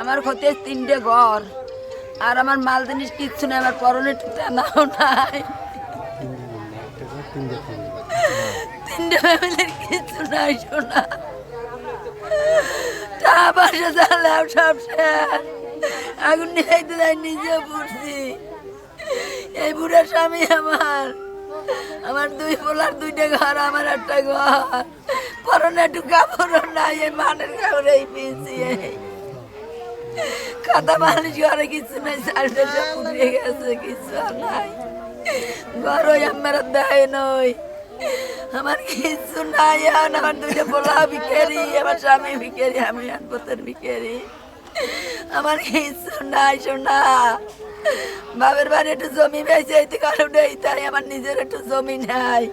আমার ক্ষতি তিনটে ঘর। আর আমার মাল জিনিস কিচ্ছু নেই, আমার পরনে টানাও নাই। তিনটে ফ্যামিলির কিচ্ছু নাই শোনা সব আগুন নিজে স্বামী আমার। আমার দুই পোলার দুইটা ঘর, আমার একটা ঘর। পরনে একটু কাপড় নাই, এই মানের কাপড় এই এই খাতা মালিশ ঘরে কিছু নাই চালটা সব পুড়িয়ে গেছে কিছু আর নাই ঘর আমার দেয় নই আমার কিছু নাই এখন আমার দুইটা পোলা বিকেরি আমার স্বামী বিকেরি আমি আনপতের বিকেরি আমার কিছু নাই শোনা বাবার বাড়ি একটু জমি পেয়েছে এই কারণে তাই আমার নিজের একটু জমি নাই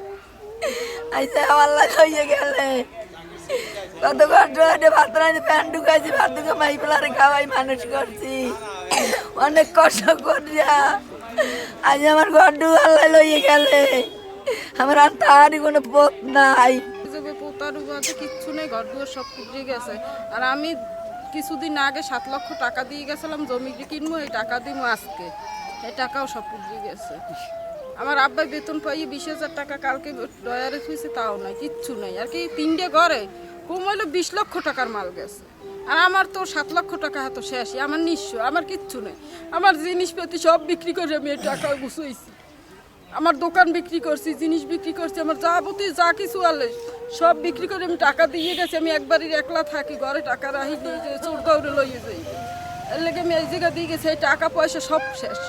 আইসে আল্লাহ হয়ে গেলে কত কষ্ট হয়ে ভাত রাঁধে প্যান ঢুকাইছি ভাত ঢুকে মাই পেলারে খাওয়াই মানুষ করছি অনেক কষ্ট করিয়া আজ আমার ঘর আল্লাহ লইয়ে গেলে আমার আর তারই কোনো পথ নাই পোতার বাদে কিচ্ছু নেই ঘর দুয়ার সব কুটিয়ে গেছে আর আমি কিছুদিন আগে সাত লক্ষ টাকা দিয়ে গেছিলাম জমি কিনবো এই টাকা দিব আজকে এই টাকাও সব কুটিয়ে গেছে আমার আব্বাই বেতন পাইয়ে বিশ হাজার টাকা কালকে ডয়ারে থুইছে, তাও নাই, কিচ্ছু নাই। আর কি তিনটে ঘরে কম কমাইলো বিশ লক্ষ টাকার মাল গেছে। আর আমার তো সাত লক্ষ টাকা এত শেষই আমার নিঃস্ব, আমার কিচ্ছু নেই। আমার জিনিসপাতি সব বিক্রি করে আমি এই টাকা গুছাইছি। আমার দোকান বিক্রি করছি, জিনিস বিক্রি করছি, আমার যাবতীয় যা কিছু আলে সব বিক্রি করে আমি টাকা দিয়ে গেছি, আমি একবারই একলা থাকি, ঘরে টাকা রাখি নিয়ে চোর দৌড়ে লইয়ে যাই। এর লেগে আমি এই জায়গা দিয়ে গেছি, এই টাকা পয়সা সব শেষ।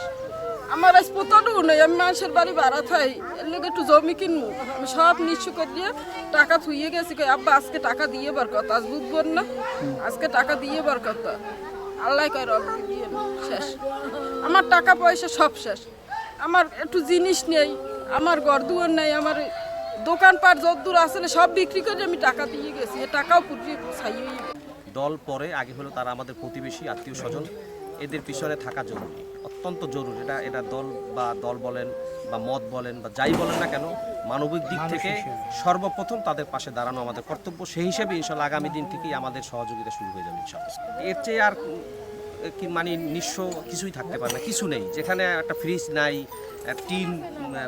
আমার আজ পোতাটাও নেই আমি মানুষের বাড়ি ভাড়া থাই এর লেগে একটু জমি কিনবো আমি সব নিঃস্ব করে দিয়ে টাকা থুইয়ে গেছি কই, আব্বা আজকে টাকা দিয়ে বার কথা আজ বুধবার না? আজকে টাকা দিয়ে বার কথা। আল্লাহ কয় রব দিয়ে শেষ। আমার টাকা পয়সা সব শেষ। আমার একটু জিনিস নেই আমার ঘর দুয়ার নেই আমার দোকানপাট যদ্দূর আসলে সব বিক্রি করে আমি টাকা দিয়ে গেছি টাকাও পুটিয়ে ছাইয়ে দল পরে আগে হলো তারা আমাদের প্রতিবেশী আত্মীয় স্বজন এদের পিছনে থাকা জরুরি। অত্যন্ত জরুরি। এটা এটা দল বা দল বলেন বা মত বলেন বা যাই বলেন না কেন মানবিক দিক থেকে সর্বপ্রথম তাদের পাশে দাঁড়ানো আমাদের কর্তব্য। সেই হিসেবে ইনশাল্লাহ আগামী দিন থেকেই আমাদের সহযোগিতা শুরু হয়ে যাবে ইনশাল্লাহ। এর চেয়ে আর কি মানে নিঃস্ব কিছুই থাকতে পারে না কিছু নেই। যেখানে একটা ফ্রিজ নাই টিন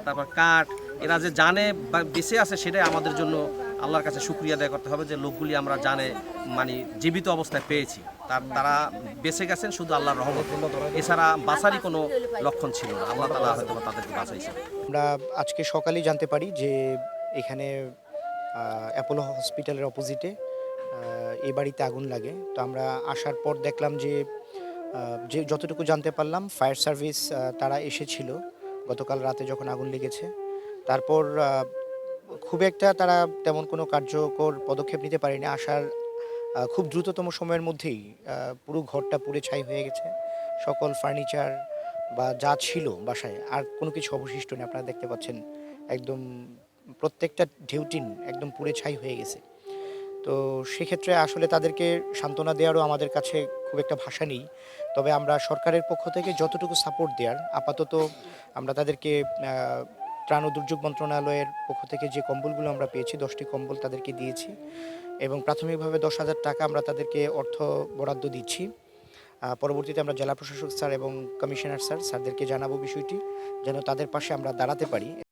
তারপর কাঠ এরা যে জানে বা বেঁচে আছে সেটাই আমাদের জন্য আল্লাহর কাছে শুক্রিয়া আদায় করতে হবে যে লোকগুলি আমরা জানে মানে জীবিত অবস্থায় পেয়েছি। তার, তারা বেঁচে গেছেন শুধু আল্লাহর রহমত। এছাড়া বাঁচারই কোনো লক্ষণ ছিল না। আল্লাহ তালা হয়তো তাদেরকে বাঁচাইছে আমরা আজকে সকালেই জানতে পারি যে এখানে অ্যাপোলো হসপিটালের অপোজিটে এ বাড়িতে আগুন লাগে। তো আমরা আসার পর দেখলাম যে যে যতটুকু জানতে পারলাম, ফায়ার সার্ভিস তারা এসেছিল গতকাল রাতে যখন আগুন লেগেছে। তারপর খুব একটা তারা তেমন কোনো কার্যকর পদক্ষেপ নিতে পারেনি। আসার খুব দ্রুততম সময়ের মধ্যেই পুরো ঘরটা পুড়ে ছাই হয়ে গেছে। সকল ফার্নিচার বা যা ছিল বাসায়, আর কোনো কিছু অবশিষ্ট নেই। আপনারা দেখতে পাচ্ছেন একদম প্রত্যেকটা ঢেউটিন একদম পুড়ে ছাই হয়ে গেছে। তো সেক্ষেত্রে আসলে তাদেরকে সান্ত্বনা দেওয়ারও আমাদের কাছে খুব একটা ভাষা নেই। তবে আমরা সরকারের পক্ষ থেকে যতটুকু সাপোর্ট দেওয়ার আপাতত আমরা তাদেরকে ত্রাণ ও দুর্যোগ মন্ত্রণালয়ের পক্ষ থেকে যে কম্বলগুলো আমরা পেয়েছি, দশটি কম্বল তাদেরকে দিয়েছি এবং প্রাথমিকভাবে দশ হাজার টাকা আমরা তাদেরকে অর্থ বরাদ্দ দিচ্ছি। পরবর্তীতে আমরা জেলা প্রশাসক স্যার এবং কমিশনার স্যার, স্যারদেরকে জানাব বিষয়টি, যেন তাদের পাশে আমরা দাঁড়াতে পারি।